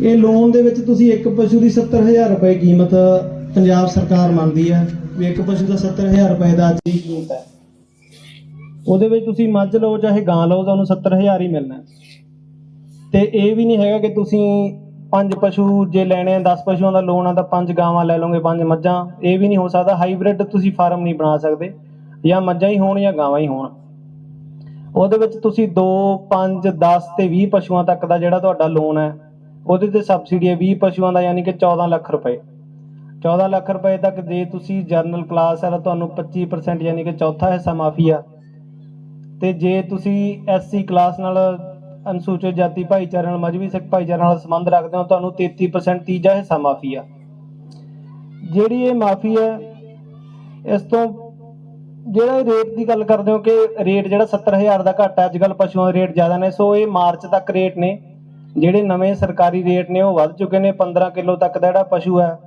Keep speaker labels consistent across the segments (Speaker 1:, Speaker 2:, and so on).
Speaker 1: ਇਹ ਲੋਨ ਦੇ ਵਿੱਚ ਤੁਸੀਂ ਇੱਕ ਪਸ਼ੂ ਦੀ 70000 ਰੁਪਏ ਕੀਮਤ ਪੰਜਾਬ ਸਰਕਾਰ ਮੰਨਦੀ ਹੈ। ਵੀ ਇੱਕ ਪਸ਼ੂ ਦਾ 70000 ਰੁਪਏ ਦਾ ਅੱਜ ਦੀ ਕੀਮਤ ਹੈ। ਉਹਦੇ ਵਿੱਚ ਤੁਸੀਂ ਮੱਝ ਲਓ, ਚਾਹੇ ਗਾਂ ਲਓ, ਤੁਹਾਨੂੰ 70000 ਹੀ ਮਿਲਣਾ ਤੇ ਇਹ ਵੀ ਨਹੀਂ ਹੈਗਾ ਕਿ ਤੁਸੀਂ ਪੰਜ ਪਸ਼ੂ ਜੇ ਲੈਣੇ ਆ 10 ਪਸ਼ੂਆਂ ਦਾ ਲੋਨ ਆ, ਤਾਂ ਪੰਜ ਗਾਵਾਂ ਲੈ ਲਓਗੇ, ਪੰਜ ਮੱਝਾਂ। ਇਹ ਵੀ ਨਹੀਂ ਹੋ ਸਕਦਾ ਹਾਈਬ੍ਰਿਡ ਤੁਸੀਂ ਫਾਰਮ ਨਹੀਂ ਬਣਾ ਸਕਦੇ। ਜਾਂ ਮੱਝਾਂ ਹੀ ਹੋਣ ਜਾਂ ਗਾਵਾਂ ਹੀ ਹੋਣ। ਉਹਦੇ ਵਿੱਚ ਤੁਸੀਂ 2 5 10 ਤੇ 20 ਪਸ਼ੂਆਂ ਤੱਕ ਦਾ ਜਿਹੜਾ ਤੁਹਾਡਾ ਲੋਨ ਹੈ ਉਹਦੇ ਤੇ ਸਬਸਿਡੀ ਹੈ 20 ਪਸ਼ੂਆਂ ਦਾ ਯਾਨੀ ਕਿ 14 ਲੱਖ ਰੁਪਏ। 14 ਲੱਖ ਰੁਪਏ ਤੱਕ ਜੇ ਤੁਸੀਂ ਜਰਨਲ ਕਲਾਸ ਹੈ ਤਾਂ ਤੁਹਾਨੂੰ 25% ਯਾਨੀ ਕਿ ਚੌਥਾ ਹਿੱਸਾ ਮਾਫੀ ਆ। ਤੇ ਜੇ ਤੁਸੀਂ ਐਸਸੀ ਕਲਾਸ ਨਾਲ ਅਨੁਸੂਚਿਤ ਜਾਤੀ ਭਾਈਚਾਰੇ ਨਾਲ ਮਜਬੀ ਸਿੱਖ ਭਾਈਚਾਰੇ ਨਾਲ ਸੰਬੰਧ ਰੱਖਦੇ ਹੋ, ਤੁਹਾਨੂੰ 33% ਤੀਜਾ ਹਿੱਸਾ ਮਾਫੀ ਆ। ਜਿਹੜੀ ਇਹ ਮਾਫੀ ਹੈ, ਇਸ ਤੋਂ ਜਿਹੜਾ ਇਹ ਰੇਟ ਦੀ ਗੱਲ ਕਰਦੇ ਹੋ ਕਿ ਰੇਟ ਜਿਹੜਾ 70000 ਦਾ ਘੱਟ ਹੈ ਅੱਜ ਪਸ਼ੂਆਂ ਦੇ ਰੇਟ ਜ਼ਿਆਦਾ ਨੇ, ਸੋ ਇਹ ਮਾਰਚ ਤੱਕ ਰੇਟ ਨੇ। ਜਿਹੜੇ ਨਵੇਂ ਸਰਕਾਰੀ ਰੇਟ ਨੇ ਉਹ ਵੱਧ ਚੁੱਕੇ ਨੇ 15 ਕਿਲੋ ਤੱਕ ਦਾ ਜਿਹੜਾ ਪਸ਼ੂ ਹੈ,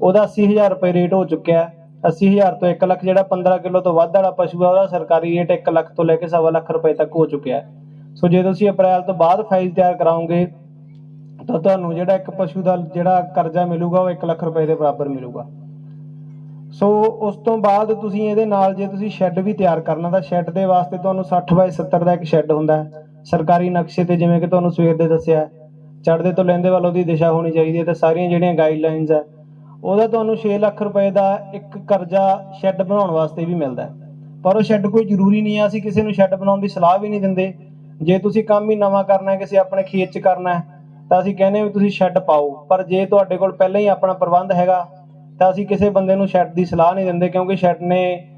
Speaker 1: ਉਹਦਾ 80000 ਰੁਪਏ ਰੇਟ ਹੋ ਚੁੱਕਿਆ ਹੈ। 80000 ਤੋਂ 1 ਲੱਖ ਜਿਹੜਾ 15 ਕਿਲੋ ਤੋਂ ਵੱਧ ਵਾਲਾ ਪਸ਼ੂ ਹੈ, ਉਹਦਾ ਸਰਕਾਰੀ ਰੇਟ 1 ਲੱਖ ਤੋਂ ਲੈ ਕੇ ਸਵਾ ਲੱਖ ਰੁਪਏ ਤੱਕ ਹੋ ਚੁੱਕਿਆ ਹੈ। ਸੋ ਜੇ ਤੁਸੀਂ ਅਪ੍ਰੈਲ ਤੋਂ ਬਾਅਦ ਫਾਈਲ ਤਿਆਰ ਕਰਾਓਗੇ, ਤਾਂ ਤੁਹਾਨੂੰ ਜਿਹੜਾ ਇੱਕ ਪਸ਼ੂ ਦਾ ਜਿਹੜਾ ਕਰਜ਼ਾ ਮਿਲੂਗਾ, ਉਹ 1 ਲੱਖ ਰੁਪਏ ਦੇ ਬਰਾਬਰ ਮਿਲੂਗਾ। ਸੋ ਉਸ ਤੋਂ ਬਾਅਦ ਤੁਸੀਂ ਇਹਦੇ ਨਾਲ ਜੇ ਤੁਸੀਂ ਸ਼ੈੱਡ ਵੀ ਤਿਆਰ ਕਰਨਾ, ਤਾਂ ਸ਼ੈੱਡ ਦੇ ਵਾਸਤੇ ਤੁਹਾਨੂੰ 60 ਬਾਈ 70 ਦਾ ਇੱਕ ਸ਼ੈੱਡ ਹੁੰਦਾ ਹੈ। ਸਰਕਾਰੀ ਨਕਸ਼ੇ ਤੇ ਜਿਵੇਂ ਕਿ ਤੁਹਾਨੂੰ ਸਵੇਰ ਦੇ ਦੱਸਿਆ, ਚੜ੍ਹਦੇ ਤੋਂ ਲੈਂਦੇ ਵੱਲ ਉਹਦੀ ਦਿਸ਼ਾ ਹੋਣੀ ਚਾਹੀਦੀ ਹੈ ਤੇ ਸਾਰੀਆਂ ਜਿਹੜੀਆਂ ਗਾਈਡਲਾਈਨਸ ਹੈ ਉਹਦਾ ਤੁਹਾਨੂੰ 6 ਲੱਖ ਰੁਪਏ ਦਾ ਇੱਕ ਕਰਜ਼ਾ ਸ਼ੈੱਡ ਬਣਾਉਣ ਵਾਸਤੇ ਵੀ ਮਿਲਦਾ ਪਰ ਉਹ ਸ਼ੈੱਡ ਕੋਈ ਜ਼ਰੂਰੀ ਨਹੀਂ ਹੈ ਅਸੀਂ ਕਿਸੇ ਨੂੰ ਸ਼ੈੱਡ ਬਣਾਉਣ ਦੀ ਸਲਾਹ ਵੀ ਨਹੀਂ ਦਿੰਦੇ। ਜੇ ਤੁਸੀਂ ਕੰਮ ਹੀ ਨਵਾਂ ਕਰਨਾ ਹੈ, ਕਿਸੇ ਆਪਣੇ ਖੇਤ 'ਚ ਕਰਨਾ ਹੈ, ਤਾਂ ਅਸੀਂ ਕਹਿੰਦੇ ਵੀ ਤੁਸੀਂ ਸ਼ੈੱਡ ਪਾਓ। ਪਰ ਜੇ ਤੁਹਾਡੇ ਕੋਲ ਪਹਿਲਾਂ ਹੀ ਆਪਣਾ ਪ੍ਰਬੰਧ ਹੈਗਾ, ਤਾਂ ਅਸੀਂ ਕਿਸੇ ਬੰਦੇ ਨੂੰ ਸ਼ੈੱਡ ਦੀ ਸਲਾਹ ਨਹੀਂ ਦਿੰਦੇ, ਕਿਉਂਕਿ ਸ਼ੈੱਡ ਨੇ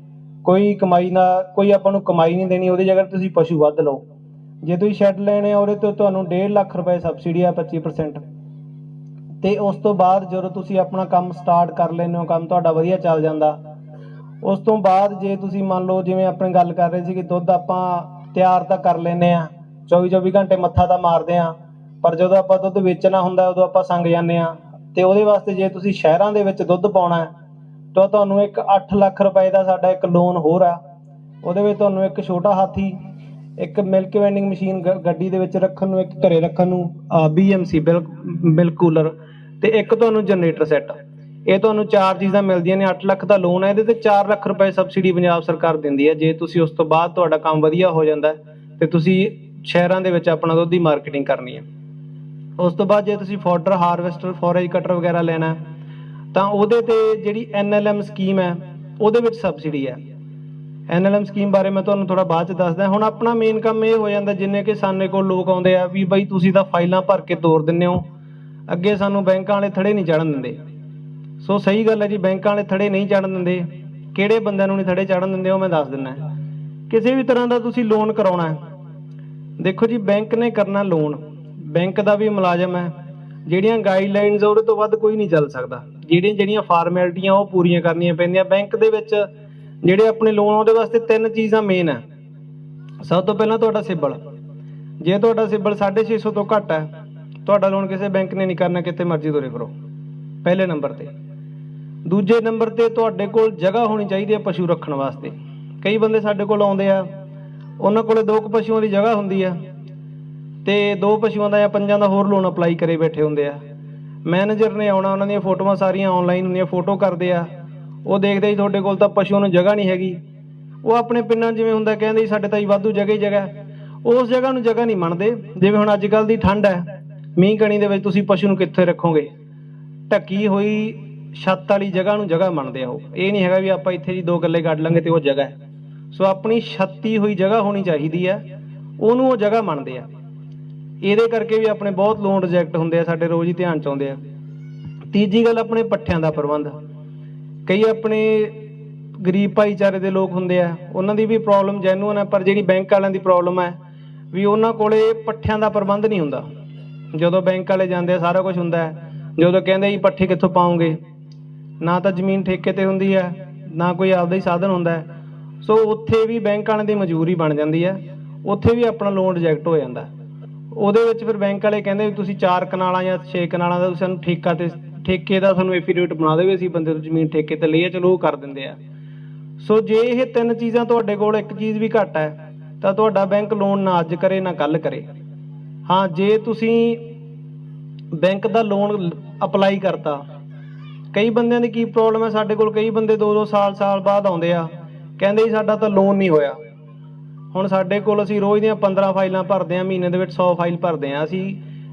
Speaker 1: ਕੋਈ ਕਮਾਈ ਨਾ, ਕੋਈ ਆਪਾਂ ਨੂੰ ਕਮਾਈ ਨਹੀਂ ਦੇਣੀ, ਉਹਦੀ ਜਗ੍ਹਾ ਤੁਸੀਂ ਪਸ਼ੂ ਵੱਧ ਲਓ। ਜੇ ਤੁਸੀਂ ਸ਼ੈੱਡ ਲੈਣੇ ਆ, ਉਹਦੇ ਤੋਂ ਤੁਹਾਨੂੰ 1.5 ਲੱਖ ਰੁਪਏ ਸਬਸਿਡੀ ਆ 25% ਤੇ ਉਸ ਤੋਂ ਬਾਅਦ ਜਦੋਂ ਤੁਸੀਂ ਆਪਣਾ ਕੰਮ ਸਟਾਰਟ ਕਰ ਲੈਂਦੇ ਹੋ, ਕੰਮ ਤੁਹਾਡਾ ਵਧੀਆ ਚੱਲ ਜਾਂਦਾ। ਉਸ ਤੋਂ ਬਾਅਦ ਜੇ ਤੁਸੀਂ ਮੰਨ ਲਓ, ਜਿਵੇਂ ਆਪਣੇ ਗੱਲ ਕਰ ਰਹੇ ਸੀ ਕਿ ਦੁੱਧ ਆਪਾਂ ਤਿਆਰ ਤਾਂ ਕਰ ਲੈਨੇ ਆ 24 24 ਘੰਟੇ ਮੱਥਾ ਤਾਂ ਮਾਰਦੇ ਆ, ਪਰ ਜਦੋਂ ਆਪਾਂ ਦੁੱਧ ਵੇਚਣਾ ਹੁੰਦਾ, ਉਦੋਂ ਆਪਾਂ ਸੰਗ ਜਾਂਦੇ ਆ। ਤੇ ਉਹਦੇ ਵਾਸਤੇ ਜੇ ਤੁਸੀਂ ਸ਼ਹਿਰਾਂ ਦੇ ਵਿੱਚ ਦੁੱਧ ਪਾਉਣਾ ਹੈ, ਤਾਂ ਤੁਹਾਨੂੰ ਇੱਕ 8 ਲੱਖ ਰੁਪਏ ਦਾ ਸਾਡਾ ਇੱਕ ਲੋਨ ਹੋਰ ਆ। ਉਹਦੇ ਵਿੱਚ ਤੁਹਾਨੂੰ ਇੱਕ ਛੋਟਾ ਹਾਥੀ ਇੱਕ ਮਿਲਕ ਵੈਂਡਿੰਗ ਮਸ਼ੀਨ ਗੱਡੀ ਦੇ ਵਿੱਚ ਰੱਖਣ ਨੂੰ, ਇੱਕ ਘਰੇ ਰੱਖਣ ਨੂੰ BMC ਮਿਲਕ ਕੂਲਰ ਤੇ ਇੱਕ ਤੁਹਾਨੂੰ ਜਨਰੇਟਰ ਸੈੱਟ ਇਹ ਤੁਹਾਨੂੰ ਚਾਰ ਚੀਜ਼ਾਂ ਮਿਲਦੀਆਂ ਨੇ 8 ਲੱਖ ਦਾ ਲੋਨ ਹੈ ਇਹਦੇ ਤੇ 4 ਲੱਖ ਰੁਪਏ ਸਬਸਿਡੀ ਪੰਜਾਬ ਸਰਕਾਰ ਦਿੰਦੀ ਹੈ ਜੇ ਤੁਸੀਂ ਉਸ ਤੋਂ ਬਾਅਦ ਤੁਹਾਡਾ ਕੰਮ ਵਧੀਆ ਹੋ ਜਾਂਦਾ, ਤੇ ਤੁਸੀਂ ਸ਼ਹਿਰਾਂ ਦੇ ਵਿੱਚ ਆਪਣਾ ਦੁੱਧ ਦੀ ਮਾਰਕੀਟਿੰਗ ਕਰਨੀ ਹੈ ਉਸ ਤੋਂ ਬਾਅਦ ਜੇ ਤੁਸੀਂ ਫੋਡਰ ਹਾਰਵੈਸਟਰ ਫੋਰੇਜ ਕਟਰ ਵਗੈਰਾ ਲੈਣਾ, ਤਾਂ ਉਹਦੇ ਤੇ ਜਿਹੜੀ NLM ਸਕੀਮ ਹੈ ਉਹਦੇ ਵਿੱਚ ਸਬਸਿਡੀ ਹੈ NLM ਸਕੀਮ ਬਾਰੇ ਮੈਂ ਤੁਹਾਨੂੰ ਥੋੜਾ ਬਾਅਦ ਚ ਦੱਸਦਾ। ਹੁਣ ਆਪਣਾ ਮੇਨ ਕੰਮ ਇਹ ਹੋ ਜਾਂਦਾ, ਜਿੰਨੇ ਕਿ ਸਾਨੇ ਕੋਲ ਲੋਕ ਆਉਂਦੇ ਆ, ਵੀ ਬਈ ਤੁਸੀਂ ਤਾਂ ਫਾਈਲਾਂ ਭਰ ਕੇ ਤੋਰ ਦਿੰਦੇ ਹੋ। ਅੱਗੇ ਸਾਨੂੰ ਬੈਂਕਾਂ ਵਾਲੇ ਥੜੇ ਨਹੀਂ ਚੜਨ ਦਿੰਦੇ। ਸੋ ਸਹੀ ਗੱਲ ਹੈ ਜੀ, ਬੈਂਕਾਂ ਵਾਲੇ ਥੜੇ ਨਹੀਂ ਚੜਨ ਦਿੰਦੇ। ਕਿਹੜੇ ਬੰਦਿਆਂ ਨੂੰ ਨਹੀਂ ਥੜੇ ਚੜਨ ਦਿੰਦੇ, ਉਹ ਮੈਂ ਦੱਸ ਦਿੰਦਾ। ਕਿਸੇ ਵੀ ਤਰ੍ਹਾਂ ਦਾ ਤੁਸੀਂ ਲੋਨ ਕਰਾਉਣਾ ਦੇਖੋ ਜੀ, ਬੈਂਕ ਨੇ ਕਰਨਾ ਲੋਨ ਬੈਂਕ ਦਾ ਵੀ ਮੁਲਾਜ਼ਮ ਹੈ। ਜਿਹੜੀਆਂ ਗਾਈਡਲਾਈਨਸ ਉਹਦੇ ਤੋਂ ਵੱਧ ਕੋਈ ਨਹੀਂ ਚੱਲ ਸਕਦਾ। ਜਿਹੜੀਆਂ ਜਿਹੜੀਆਂ ਫਾਰਮੈਲਿਟੀਆਂ ਉਹ ਪੂਰੀਆਂ ਕਰਨੀਆਂ ਪੈਂਦੀਆਂ। ਬੈਂਕ ਦੇ ਵਿੱਚ ਜਿਹੜੇ ਆਪਣੇ ਲੋਨ ਉਹਦੇ ਵਾਸਤੇ ਤਿੰਨ ਚੀਜ਼ਾਂ ਮੇਨ ਹੈ ਸਭ ਤੋਂ ਪਹਿਲਾਂ ਤੁਹਾਡਾ ਸਿਬਲ। ਜੇ ਤੁਹਾਡਾ ਸਿਬਲ 650 ਤੋਂ ਘੱਟ ਹੈ ਤੁਹਾਡਾ ਲੋਨ ਕਿਸੇ ਬੈਂਕ ਨੇ ਨਹੀਂ ਕਰਨਾ ਕਿਤੇ ਮਰਜ਼ੀ ਤੋਰੇ ਕਰੋ ਪਹਿਲੇ ਨੰਬਰ ਤੇ। ਦੂਜੇ ਨੰਬਰ ਤੇ ਤੁਹਾਡੇ ਕੋਲ ਜਗ੍ਹਾ ਹੋਣੀ ਚਾਹੀਦੀ ਹੈ ਪਸ਼ੂ ਰੱਖਣ ਵਾਸਤੇ। ਕਈ ਬੰਦੇ ਸਾਡੇ ਕੋਲ ਆਉਂਦੇ ਆ, ਉਹਨਾਂ ਕੋਲੇ ਦੋ ਕੁ ਪਸ਼ੂਆਂ ਦੀ ਜਗ੍ਹਾ ਹੁੰਦੀ ਆ, ਤੇ ਦੋ ਪਸ਼ੂਆਂ ਦਾ ਜਾਂ ਪੰਜਾਂ ਦਾ ਹੋਰ ਲੋਨ ਅਪਲਾਈ ਕਰੇ ਬੈਠੇ ਹੁੰਦੇ ਆ। ਮੈਨੇਜਰ ਨੇ ਆਉਣਾ, ਉਹਨਾਂ ਦੀਆਂ ਫੋਟੋਆਂ ਸਾਰੀਆਂ ਆਨਲਾਈਨ ਹੁੰਦੀਆਂ, ਫੋਟੋ ਕਰਦੇ ਆ। ਉਹ ਦੇਖਦੇ ਜੀ ਤੁਹਾਡੇ ਕੋਲ ਤਾਂ ਪਸ਼ੂਆਂ ਨੂੰ ਜਗ੍ਹਾ ਨਹੀਂ ਹੈਗੀ। ਉਹ ਆਪਣੇ ਪਿੰਡਾਂ 'ਚ ਜਿਵੇਂ ਹੁੰਦਾ ਕਹਿੰਦੇ ਜੀ ਸਾਡੇ ਤਾਂ ਜੀ ਵਾਧੂ ਜਗ੍ਹਾ ਹੀ ਜਗ੍ਹਾ ਉਸ ਜਗ੍ਹਾ ਨੂੰ ਜਗ੍ਹਾ ਨਹੀਂ ਮੰਨਦੇ। ਜਿਵੇਂ ਹੁਣ ਅੱਜ ਕੱਲ ਦੀ ਠੰਡ ਹੈ, ਮੀਂਹ ਕਣੀ ਦੇ ਵਿੱਚ ਤੁਸੀਂ ਪਸ਼ੂ ਨੂੰ ਕਿੱਥੇ ਰੱਖੋਗੇ? ਢੱਕੀ ਹੋਈ ਛੱਤ ਵਾਲੀ ਜਗ੍ਹਾ ਨੂੰ ਜਗ੍ਹਾ ਮੰਨਦੇ ਆ ਉਹ। ਇਹ ਨਹੀਂ ਹੈਗਾ ਵੀ ਆਪਾਂ ਇੱਥੇ ਜੀ ਦੋ ਗੱਲੇ ਕੱਢ ਲਾਂਗੇ ਤੇ ਉਹ ਜਗ੍ਹਾ ਹੈ। ਸੋ ਆਪਣੀ ਛੱਤੀ ਹੋਈ ਜਗ੍ਹਾ ਹੋਣੀ ਚਾਹੀਦੀ ਹੈ। ਉਹਨੂੰ ਉਹ ਜਗ੍ਹਾ ਮੰਨਦੇ ਆ। ਇਹਦੇ ਕਰਕੇ ਵੀ ਆਪਣੇ ਬਹੁਤ ਲੋਨ ਰਿਜੈਕਟ ਹੁੰਦੇ ਆ, ਸਾਡੇ ਰੋਜ਼ ਹੀ ਧਿਆਨ ਚ ਆਉਂਦੇ ਆ। ਤੀਜੀ ਗੱਲ ਆਪਣੇ ਪੱਠਿਆਂ ਦਾ ਪ੍ਰਬੰਧ। ਕਈ ਆਪਣੇ ਗਰੀਬ ਭਾਈਚਾਰੇ ਦੇ ਲੋਕ ਹੁੰਦੇ ਆ, ਉਹਨਾਂ ਦੀ ਵੀ ਪ੍ਰੋਬਲਮ ਜੈਨੂਅਨ ਹੈ ਪਰ ਜਿਹੜੀ ਬੈਂਕ ਵਾਲਿਆਂ ਦੀ ਪ੍ਰੋਬਲਮ ਹੈ ਵੀ ਉਹਨਾਂ ਕੋਲੇ ਪੱਠਿਆਂ ਦਾ ਪ੍ਰਬੰਧ ਨਹੀਂ ਹੁੰਦਾ। ਜਦੋਂ ਬੈਂਕ ਵਾਲੇ ਜਾਂਦੇ ਆ, ਸਾਰਾ ਕੁਝ ਹੁੰਦਾ ਹੈ। ਜਦੋਂ ਕਹਿੰਦੇ ਜੀ ਪੱਠੇ ਕਿੱਥੋਂ ਪਾਉਂਗੇ ਨਾ ਤਾਂ ਜ਼ਮੀਨ ਠੇਕੇ ਤੇ ਹੁੰਦੀ ਹੈ, ਨਾ ਕੋਈ ਆਪਦਾ ਹੀ ਸਾਧਨ ਹੁੰਦਾ ਹੈ। ਸੋ ਉੱਥੇ ਵੀ ਬੈਂਕ ਵਾਲਿਆਂ ਦੀ ਮਜਬੂਰੀ ਬਣ ਜਾਂਦੀ ਹੈ, ਉੱਥੇ ਵੀ ਆਪਣਾ ਲੋਨ ਰਿਜੈਕਟ ਹੋ ਜਾਂਦਾ ਉਹਦੇ ਵਿੱਚ ਫਿਰ ਬੈਂਕ ਵਾਲੇ ਕਹਿੰਦੇ ਵੀ ਤੁਸੀਂ ਚਾਰ ਕਨਾਲਾਂ ਜਾਂ ਛੇ ਕਨਾਲਾਂ ਦਾ ਤੁਸੀਂ ਸਾਨੂੰ ਠੇਕਾ ਤੇ ਠੇਕੇ ਦਾ ਸਾਨੂੰ ਐਫੀਡੇਵਿਟ ਬਣਾ ਦੇਵੇ, ਅਸੀਂ ਬੰਦੇ ਤੋਂ ਜ਼ਮੀਨ ਠੇਕੇ ਤੇ ਲਈਏ, ਚਲੋ ਉਹ ਕਰ ਦਿੰਦੇ ਆ। ਸੋ ਜੇ ਇਹ ਤਿੰਨ ਚੀਜ਼ਾਂ ਤੁਹਾਡੇ ਕੋਲ, ਇੱਕ ਚੀਜ਼ ਵੀ ਘੱਟ ਹੈ, ਤਾਂ ਤੁਹਾਡਾ ਬੈਂਕ ਲੋਨ ਨਾ ਅੱਜ ਕਰੇ, ਨਾ ਕੱਲ ਕਰੇ। ਹਾਂ, ਜੇ ਤੁਸੀਂ ਬੈਂਕ ਦਾ ਲੋਨ ਅਪਲਾਈ ਕਰਤਾ, ਕਈ ਬੰਦਿਆਂ ਦੀ ਕੀ ਪ੍ਰੋਬਲਮ ਹੈ? ਸਾਡੇ ਕੋਲ ਕਈ ਬੰਦੇ 2-2 ਸਾਲ ਸਾਲ ਬਾਅਦ ਆਉਂਦੇ ਆ। ਕਹਿੰਦੇ ਜੀ, ਸਾਡਾ ਤਾਂ ਲੋਨ ਨਹੀਂ ਹੋਇਆ। ਹੁਣ ਸਾਡੇ ਕੋਲ ਅਸੀਂ ਰੋਜ਼ ਦੀਆਂ 15 ਫਾਈਲਾਂ ਭਰਦੇ ਆ, ਮਹੀਨੇ ਦੇ ਵਿੱਚ 100 ਫਾਈਲ ਭਰਦੇ ਆ। ਅਸੀਂ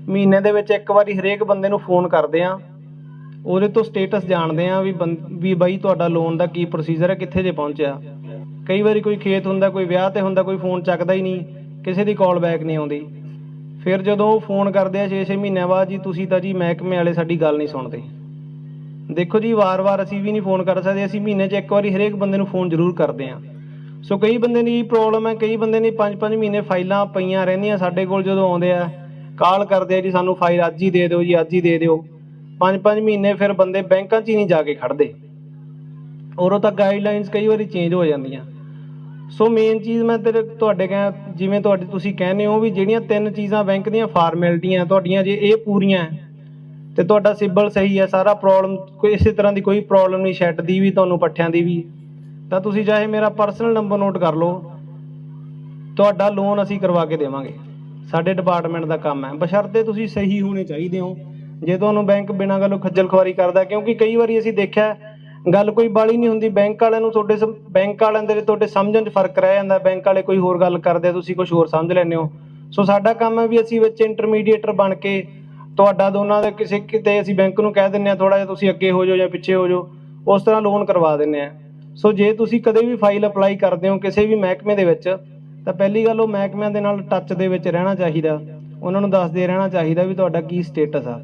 Speaker 1: ਮਹੀਨੇ ਦੇ ਵਿੱਚ ਇੱਕ ਵਾਰੀ ਹਰੇਕ ਬੰਦੇ ਨੂੰ ਫੋਨ ਕਰਦੇ ਆ। ਉਹਦੇ ਤੋਂ ਸਟੇਟਸ ਜਾਣਦੇ ਆ ਵੀ ਬੰ- ਵੀ ਬਾਈ ਤੁਹਾਡਾ ਲੋਨ ਦਾ ਕੀ ਪ੍ਰੋਸੀਜਰ ਹੈ, ਕਿੱਥੇ ਜੇ ਪਹੁੰਚਿਆ। ਕਈ ਵਾਰੀ ਕੋਈ ਖੇਤ ਹੁੰਦਾ, ਕੋਈ ਵਿਆਹ ਤੇ ਹੁੰਦਾ, ਕੋਈ ਫੋਨ ਚੱਕਦਾ ਹੀ ਨਹੀਂ, ਕਿਸੇ ਦੀ ਕਾਲ ਬੈਕ ਨਹੀਂ ਆਉਂਦੀ। ਫਿਰ ਜਦੋਂ ਫੋਨ ਕਰਦੇ ਆ 6-6 ਮਹੀਨਿਆਂ ਬਾਅਦ ਜੀ, ਤੁਸੀਂ ਤਾਂ ਜੀ ਮਹਿਕਮੇ ਵਾਲੇ ਸਾਡੀ ਗੱਲ ਨਹੀਂ ਸੁਣਦੇ। ਦੇਖੋ ਜੀ, ਵਾਰ-ਵਾਰ ਅਸੀਂ ਵੀ ਨਹੀਂ ਫੋਨ ਕਰ ਸਕਦੇ, ਅਸੀਂ ਮਹੀਨੇ 'ਚ ਇੱਕ ਵਾਰੀ ਹਰੇਕ ਬੰਦੇ ਨੂੰ ਫੋਨ ਜ਼ਰੂਰ ਕਰਦੇ ਆ ਸੋ ਕਈ ਬੰਦੇ ਦੀ ਪ੍ਰੋਬਲਮ ਹੈ, ਕਈ ਬੰਦੇ ਨੇ 5-5 ਮਹੀਨੇ ਫਾਈਲਾਂ ਪਈਆਂ ਰਹਿੰਦੀਆਂ ਸਾਡੇ ਕੋਲ ਜਦੋਂ ਆਉਂਦੇ ਆ, ਕਾਲ ਕਰਦੇ ਆ ਜੀ, ਸਾਨੂੰ ਫਾਈਲ ਅੱਜ ਹੀ ਦੇ ਦਿਓ ਜੀ, ਅੱਜ ਹੀ ਦੇ ਦਿਓ। 5-5 ਮਹੀਨੇ ਫਿਰ ਬੰਦੇ ਬੈਂਕਾਂ 'ਚ ਹੀ ਨਹੀਂ ਜਾ ਕੇ ਖੜਦੇ ਔਰ ਉਹ ਤਾਂ ਗਾਈਡਲਾਈਨਸ ਕਈ ਵਾਰੀ ਚੇਂਜ ਹੋ ਜਾਂਦੀਆਂ। ਸੋ ਮੇਨ ਚੀਜ਼ ਮੈਂ ਤੇਰੇ ਤੁਹਾਡੇ ਕਹਿ ਜਿਵੇਂ ਤੁਹਾਡੇ ਤੁਸੀਂ ਕਹਿੰਦੇ ਹੋ ਵੀ ਜਿਹੜੀਆਂ ਤਿੰਨ ਚੀਜ਼ਾਂ ਬੈਂਕ ਦੀਆਂ ਫਾਰਮੈਲਿਟੀਆਂ ਤੁਹਾਡੀਆਂ ਜੇ ਇਹ ਪੂਰੀਆਂ ਤੇ ਤੁਹਾਡਾ ਸਿਬਲ ਸਹੀ ਹੈ, ਸਾਰਾ ਪ੍ਰੋਬਲਮ ਕੋਈ ਇਸੇ ਤਰ੍ਹਾਂ ਦੀ ਕੋਈ ਪ੍ਰੋਬਲਮ ਨਹੀਂ ਸ਼ੈੱਡ ਦੀ ਵੀ, ਤੁਹਾਨੂੰ ਪੱਠਿਆਂ ਦੀ ਵੀ। ਤਾਂ ਤੁਸੀਂ ਚਾਹੇ ਮੇਰਾ ਪਰਸਨਲ ਨੰਬਰ ਨੋਟ ਕਰ ਲਓ। ਤੁਹਾਡਾ ਲੋਨ ਅਸੀਂ ਕਰਵਾ ਕੇ ਦੇਵਾਂਗੇ। ਸਾਡੇ ਡਿਪਾਰਟਮੈਂਟ ਦਾ ਕੰਮ ਹੈ। ਬਸ਼ਰਤੇ ਤੁਸੀਂ ਸਹੀ ਹੋਣੇ ਚਾਹੀਦੇ ਹੋ। ਜੇ ਤੁਹਾਨੂੰ ਬੈਂਕ ਬਿਨਾਂ ਗੱਲੋਂ ਖੱਜਲ ਖੁਆਰੀ ਕਰਦਾ ਕਿਉਂਕਿ ਕਈ ਵਾਰੀ ਅਸੀਂ ਦੇਖਿਆ ਗੱਲ ਕੋਈ ਬਾਲੀ ਨਹੀਂ ਹੁੰਦੀ, ਬੈਂਕ ਵਾਲਿਆਂ ਨੂੰ ਤੁਹਾਡੇ ਬੈਂਕ ਵਾਲਿਆਂ ਦੇ ਤੁਹਾਡੇ ਸਮਝਣ 'ਚ ਫ਼ਰਕ ਰਹਿ ਜਾਂਦਾ, ਬੈਂਕ ਵਾਲੇ ਕੋਈ ਹੋਰ ਗੱਲ ਕਰਦੇ ਤੁਸੀਂ ਕੁਝ ਹੋਰ ਸਮਝ ਲੈਂਦੇ ਹੋ। ਸੋ ਸਾਡਾ ਕੰਮ ਹੈ ਵੀ ਅਸੀਂ ਵਿੱਚ ਇੰਟਰਮੀਡੀਏਟਰ ਬਣ ਕੇ ਤੁਹਾਡਾ ਦੋਨਾਂ ਦੇ ਕਿਸੇ ਕਿਤੇ ਅਸੀਂ ਬੈਂਕ ਨੂੰ ਕਹਿ ਦਿੰਨੇ ਆ ਥੋੜਾ ਜਿਹਾ ਤੁਸੀਂ ਅੱਗੇ ਹੋ ਜਾਓ ਜਾਂ ਪਿੱਛੇ ਹੋ ਜਾਓ, ਉਸ ਤਰ੍ਹਾਂ ਲੋਨ ਕਰਵਾ ਦਿੰਨੇ ਆ ਸੋ ਜੇ ਤੁਸੀਂ ਕਦੇ ਵੀ ਫਾਈਲ ਅਪਲਾਈ ਕਰਦੇ ਹੋ ਕਿਸੇ ਵੀ ਮਹਿਕਮੇ ਦੇ ਵਿੱਚ, ਤਾਂ ਪਹਿਲੀ ਗੱਲ ਉਹ ਮਹਿਕਮਿਆਂ ਦੇ ਨਾਲ ਟੱਚ ਦੇ ਵਿੱਚ ਰਹਿਣਾ ਚਾਹੀਦਾ। ਉਹਨਾਂ ਨੂੰ ਦੱਸਦੇ ਰਹਿਣਾ ਚਾਹੀਦਾ ਵੀ ਤੁਹਾਡਾ ਕੀ ਸਟੇਟਸ ਆ।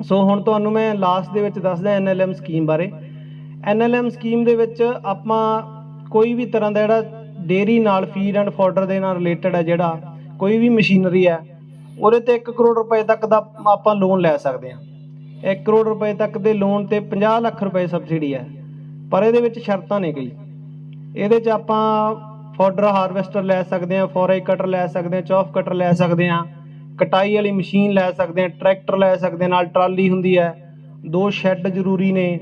Speaker 1: ਸੋ ਹੁਣ ਤੁਹਾਨੂੰ ਮੈਂ ਲਾਸਟ ਦੇ ਵਿੱਚ ਦੱਸਦਾ ਐਨਐਲਐਮ ਸਕੀਮ ਬਾਰੇ। ਐਨਐਲਐਮ ਸਕੀਮ ਦੇ ਵਿੱਚ ਆਪਾਂ ਕੋਈ ਵੀ ਤਰ੍ਹਾਂ ਦਾ ਜਿਹੜਾ ਡੇਰੀ ਨਾਲ ਫੀਡ ਐਂਡ ਫੋਡਰ ਦੇ ਨਾਲ ਰਿਲੇਟਡ ਹੈ ਜਿਹੜਾ, ਕੋਈ ਵੀ ਮਸ਼ੀਨਰੀ ਹੈ, ਉਹਦੇ ਤੇ 1 ਕਰੋੜ ਰੁਪਏ ਤੱਕ ਦਾ ਆਪਾਂ ਲੋਨ ਲੈ ਸਕਦੇ ਹਾਂ। 1 ਕਰੋੜ ਰੁਪਏ ਤੱਕ ਦੇ ਲੋਨ ਤੇ 50 ਲੱਖ ਰੁਪਏ ਸਬਸਿਡੀ ਹੈ। ਪਰ ਇਹਦੇ ਵਿੱਚ ਸ਼ਰਤਾਂ ਨੇ ਕਈ। ਇਹਦੇ 'ਚ ਆਪਾਂ ਫੋਡਰ ਹਾਰਵੈਸਟਰ ਲੈ ਸਕਦੇ ਹਾਂ ਫੋਰੇਜ ਕਟਰ ਲੈ ਸਕਦੇ ਹਾਂ ਚੌਫ ਕਟਰ ਲੈ ਸਕਦੇ ਹਾਂ। ਕਟਾਈ ਵਾਲੀ ਮਸ਼ੀਨ ਲੈ ਸਕਦੇ ਹਾਂ, ਟਰੈਕਟਰ ਲੈ ਸਕਦੇ ਨਾਲ ਟਰਾਲੀ ਹੁੰਦੀ ਹੈ। ਦੋ ਸ਼ੈੱਡ ਜ਼ਰੂਰੀ ਨੇ।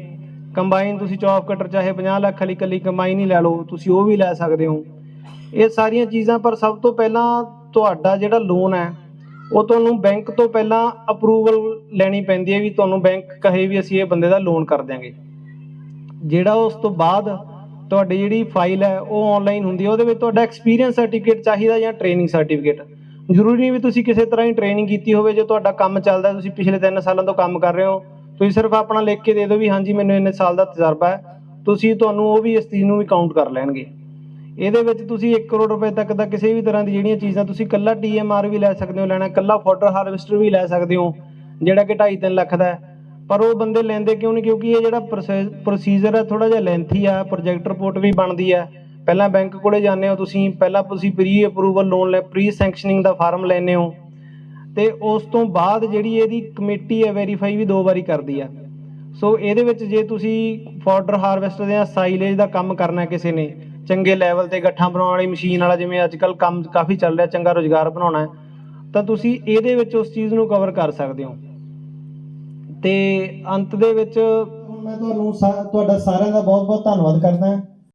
Speaker 1: ਕੰਬਾਈਨ ਤੁਸੀਂ ਚੌਫ ਕਟਰ ਚਾਹੇ 50 ਲੱਖ ਵਾਲੀ ਕੱਲੀ ਕੰਬਾਈਨ ਹੀ ਲੈ ਲਓ, ਤੁਸੀਂ ਉਹ ਵੀ ਲੈ ਸਕਦੇ ਹੋ। ਇਹ ਸਾਰੀਆਂ ਚੀਜ਼ਾਂ, ਪਰ ਸਭ ਤੋਂ ਪਹਿਲਾਂ ਤੁਹਾਡਾ ਜਿਹੜਾ ਲੋਨ ਹੈ, ਉਹ ਤੁਹਾਨੂੰ ਬੈਂਕ ਤੋਂ ਪਹਿਲਾਂ ਅਪਰੂਵਲ ਲੈਣੀ ਪੈਂਦੀ ਹੈ ਵੀ ਤੁਹਾਨੂੰ ਬੈਂਕ ਕਹੇ ਵੀ ਅਸੀਂ ਇਹ ਬੰਦੇ ਦਾ ਲੋਨ ਕਰ ਦਿਆਂਗੇ। ਜਿਹੜਾ ਉਸ ਤੋਂ ਬਾਅਦ ਤੁਹਾਡੀ ਜਿਹੜੀ ਫਾਈਲ ਹੈ, ਉਹ ਆਨਲਾਈਨ ਹੁੰਦੀ ਹੈ, ਉਹਦੇ ਵਿੱਚ ਤੁਹਾਡਾ ਐਕਸਪੀਰੀਅੰਸ ਸਰਟੀਫਿਕੇਟ ਚਾਹੀਦਾ ਜਾਂ ਟ੍ਰੇਨਿੰਗ ਸਰਟੀਫਿਕੇਟ ਜ਼ਰੂਰੀ ਨਹੀਂ ਵੀ ਤੁਸੀਂ ਕਿਸੇ ਤਰ੍ਹਾਂ ਹੀ ਟ੍ਰੇਨਿੰਗ ਕੀਤੀ ਹੋਵੇ, ਜੇ ਤੁਹਾਡਾ ਕੰਮ ਚੱਲਦਾ ਤੁਸੀਂ ਪਿਛਲੇ 3 ਸਾਲਾਂ ਤੋਂ ਕੰਮ ਕਰ ਰਹੇ ਹੋ, ਤੁਸੀਂ ਸਿਰਫ ਆਪਣਾ ਲਿਖ ਕੇ ਦੇ ਦਿਓ ਵੀ ਹਾਂਜੀ, ਮੈਨੂੰ ਇੰਨੇ ਸਾਲ ਦਾ ਤਜਰਬਾ ਹੈ, ਤੁਸੀਂ ਤੁਹਾਨੂੰ ਉਹ ਵੀ ਇਸ ਚੀਜ਼ ਨੂੰ ਵੀ ਕਾਊਂਟ ਕਰ ਲੈਣਗੇ। ਇਹਦੇ ਵਿੱਚ ਤੁਸੀਂ 1 ਕਰੋੜ ਰੁਪਏ ਤੱਕ ਦਾ ਕਿਸੇ ਵੀ ਤਰ੍ਹਾਂ ਦੀ ਜਿਹੜੀਆਂ ਚੀਜ਼ਾਂ ਤੁਸੀਂ ਕੱਲਾ ਟੀਐਮਆਰ ਵੀ ਲੈ ਸਕਦੇ ਹੋ, ਲੈਣਾ ਕੱਲਾ ਫੋਡਰ ਹਾਰਵੈਸਟਰ ਵੀ ਲੈ ਸਕਦੇ ਹੋ, ਜਿਹੜਾ ਕਿ 2.5 ਲੱਖ ਦਾ ਹੈ। ਪਰ ਉਹ ਬੰਦੇ ਲੈਂਦੇ ਕਿਉਂ ਨਹੀਂ? ਕਿਉਂਕਿ ਇਹ ਜਿਹੜਾ ਪ੍ਰੋਸੀਜਰ ਹੈ ਥੋੜਾ ਜਿਹਾ ਲੈਂਥੀ ਆ ਪ੍ਰੋਜੈਕਟ ਰਿਪੋਰਟ ਵੀ ਬਣਦੀ ਹੈ। ਪਹਿਲਾਂ ਬੈਂਕ ਕੋਲੇ ਜਾਂਦੇ ਹੋ, ਤੁਸੀਂ ਪਹਿਲਾਂ ਤੁਸੀਂ ਪ੍ਰੀ ਅਪਰੂਵਲ ਲੋਨ ਲੈ ਪ੍ਰੀ ਸੈਂਕਸ਼ਨਿੰਗ ਦਾ ਫਾਰਮ ਲੈਂਦੇ ਹੋ ਤੇ ਉਸ ਤੋਂ ਬਾਅਦ ਜਿਹੜੀ ਇਹਦੀ ਕਮੇਟੀ ਹੈ ਵੈਰੀਫਾਈ ਵੀ ਦੋ ਵਾਰੀ ਕਰਦੀ ਆ। ਸੋ ਇਹਦੇ ਵਿੱਚ ਜੇ ਤੁਸੀਂ ਫੋਡਰ ਹਾਰਵੈਸਟਰ ਜਾਂ ਸਾਈਲੇਜ ਦਾ ਕੰਮ ਕਰਨਾ ਕਿਸੇ ਨੇ, ਚੰਗੇ ਲੈਵਲ ਤੇ ਗੱਠਾਂ ਬਣਾਉਣ ਵਾਲੀ ਮਸ਼ੀਨ ਵਾਲਾ, ਜਿਵੇਂ ਅੱਜ ਕੱਲ ਕੰਮ ਕਾਫੀ ਚੱਲ ਰਿਹਾ, ਚੰਗਾ ਰੋਜ਼ਗਾਰ ਬਣਾਉਣਾ ਹੈ, ਤਾਂ ਤੁਸੀਂ ਇਹਦੇ ਵਿੱਚ ਉਸ ਚੀਜ਼ ਨੂੰ ਕਵਰ ਕਰ ਸਕਦੇ ਹੋ। ਤੇ ਅੰਤ ਦੇ ਵਿੱਚ ਮੈਂ ਤੁਹਾਨੂੰ ਤੁਹਾਡਾ ਸਾਰਿਆਂ ਦਾ ਬਹੁਤ ਬਹੁਤ ਧੰਨਵਾਦ ਕਰਦਾ ਹਾਂ।